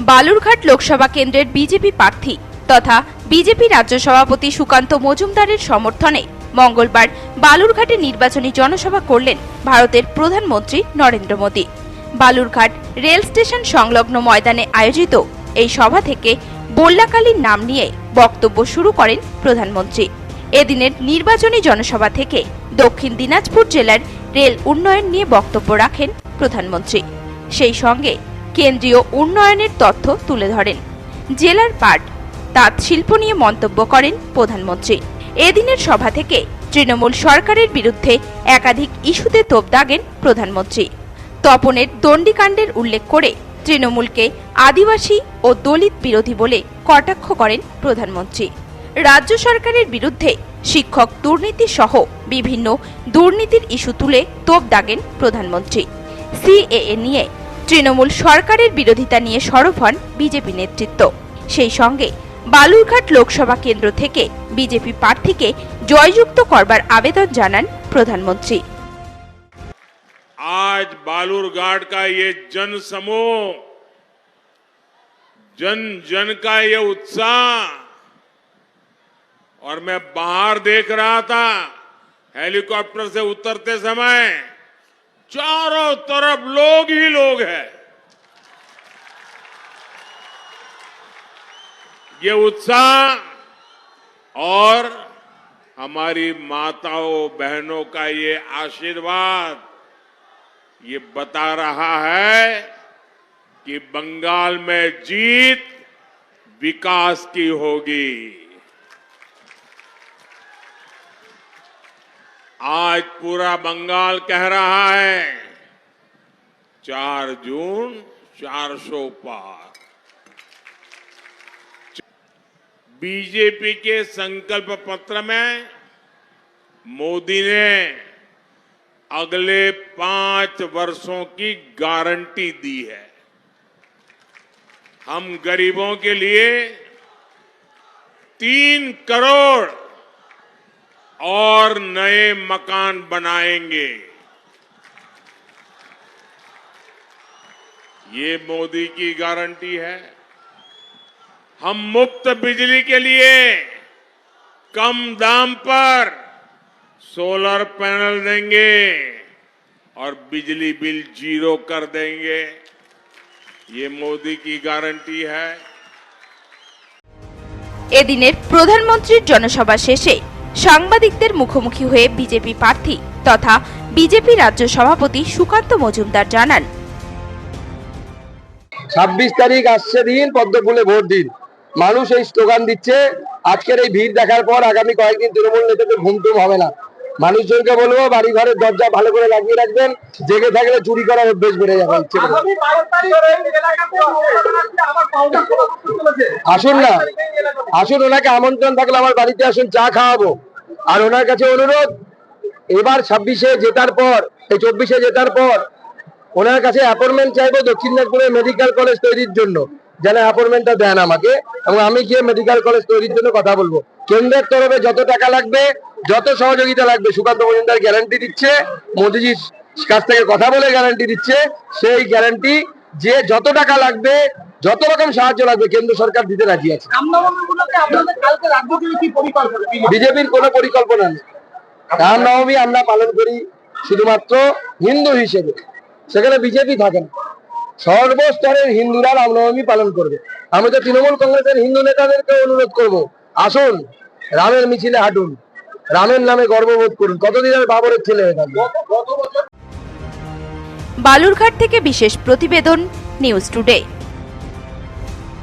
বালুরঘাট লোকসভা কেন্দ্রের বিজেপি প্রার্থী তথা বিজেপি রাজ্য সভাপতি সুকান্ত মজুমদারের সমর্থনে মঙ্গলবার বালুরঘাটে নির্বাচনী জনসভা করলেন ভারতের প্রধানমন্ত্রী নরেন্দ্র মোদী। বালুরঘাট রেল স্টেশন সংলগ্ন ময়দানে আয়োজিত এই সভা থেকে বল্লাকালীর নাম নিয়ে বক্তব্য শুরু করেন প্রধানমন্ত্রী। এদিনের নির্বাচনী জনসভা থেকে দক্ষিণ দিনাজপুর জেলার রেল উন্নয়ন নিয়ে বক্তব্য রাখেন প্রধানমন্ত্রী। সেই সঙ্গে কেন্দ্রীয় উন্নয়নের তথ্য তুলে ধরেন। জেলার পাট তাঁত শিল্প নিয়ে মন্তব্য করেন প্রধানমন্ত্রী। এদিনের সভা থেকে তৃণমূল সরকারের বিরুদ্ধে একাধিক ইস্যুতে তোপ দাগেন প্রধানমন্ত্রী। তপনের দণ্ডিকাণ্ডের উল্লেখ করে তৃণমূলকে আদিবাসী ও দলিত বিরোধী বলে কটাক্ষ করেন প্রধানমন্ত্রী। রাজ্য সরকারের বিরুদ্ধে শিক্ষক দুর্নীতি সহ বিভিন্ন দুর্নীতির ইস্যু তুলে তোপ দাগেন প্রধানমন্ত্রী। সিএএ নিয়ে তৃণমূল সরকারের বিরোধিতা নিয়ে সরব হন বিজেপি নেতৃত্ব সেই সঙ্গে বালুরঘাট লোকসভা কেন্দ্র থেকে বিজেপি প্রার্থীকে জয়যুক্ত করবার আবেদন জানান প্রধানমন্ত্রী आज बालूरघाट का ये जन समूह जन जन का ये उत्साह और मैं बाहर देख रहा था हेलीकॉप्टर से उतरते समय चारों तरफ़ लोग ही लोग हैं। ये उत्साह और हमारी माताओं, बहनों का ये आशीर्वाद, ये बता रहा है कि बंगाल में जीत विकास की होगी। आज पूरा बंगाल कह रहा है। चार जून, चार सौ पार। बीजेपी के संकल्प पत्र में मोदी ने अगले पाँच वर्षों की गारंटी दी है। हम गरीबों के लिए तीन करोड़ और नए मकान बनाएंगे ये मोदी की गारंटी है हम मुफ्त बिजली के लिए कम दाम पर सोलर पैनल देंगे और बिजली बिल जीरो कर देंगे ये मोदी की गारंटी है এদিনের প্রধানমন্ত্রীর জনসভা শেষে সাংবাদিকদের মুখোমুখি হয়ে বিজেপি প্রার্থী তথা বিজেপি রাজ্য সভাপতি সুকান্ত মজুমদার জানান। ছাব্বিশ তারিখ আসছে দিন, পদ্ম ফুলে ভোট দিন। মানুষ এই স্লোগান দিচ্ছে, আজকের এই ভিড় দেখার পর আগামী কয়েকদিন তৃণমূল নেতাদের ঘুম টুম হবে না। মানুষজনকে বলব বাড়ি ঘরের দরজা ভালো করে লাগিয়ে রাখবেন। জেগে থাকলে চুরি করার অভ্যেস বেড়ে যাবে। আসুন না। আসুন ওনাকে আমন্ত্রণ থাকলে আমার বাড়িতে আসুন চা খাওয়াবো। আর ওনার কাছে অনুরোধ এবার ছাব্বিশে জেতার পর এই চব্বিশে জেতার পর ওনার কাছে অ্যাপয়েন্টমেন্ট চাইব দক্ষিণ দিনাজপুরে মেডিকেল কলেজ তৈরির জন্য। যেন অ্যাপয়েন্টমেন্টটা দেন আমাকে এবং আমি গিয়ে মেডিকেল কলেজ তৈরির জন্য কথা বলব। কেন্দ্রের তরফে যত টাকা লাগবে যত সহযোগিতা লাগবে সুকান্ত মজুমদার গ্যারান্টি দিচ্ছে মোদিজির কাছ থেকে কথা বলে গ্যারান্টি দিচ্ছে সেই গ্যারান্টি যে যত টাকা লাগবে যত রকম সাহায্য লাগবে কেন্দ্র সরকার দিতে রাজি আছে? বিজেপির কোনো পরিকল্পনা নেই। রামনবমী আমরা পালন করি শুধুমাত্র হিন্দু হিসেবে। সেখানে বিজেপি থাকে না। সর্বস্তরের হিন্দুরা রামনবমী পালন করবে। আমরা তো তৃণমূল কংগ্রেসের হিন্দু নেতাদেরকে অনুরোধ করব। আসুন, রামের মিছিলে হাঁটুন। রামের নামে গর্ববোধ করুন। কতদিন আর বাবরের ছেলে হয়ে থাকবে? বালুরঘাট থেকে বিশেষ প্রতিবেদন, নিউজ টুডে।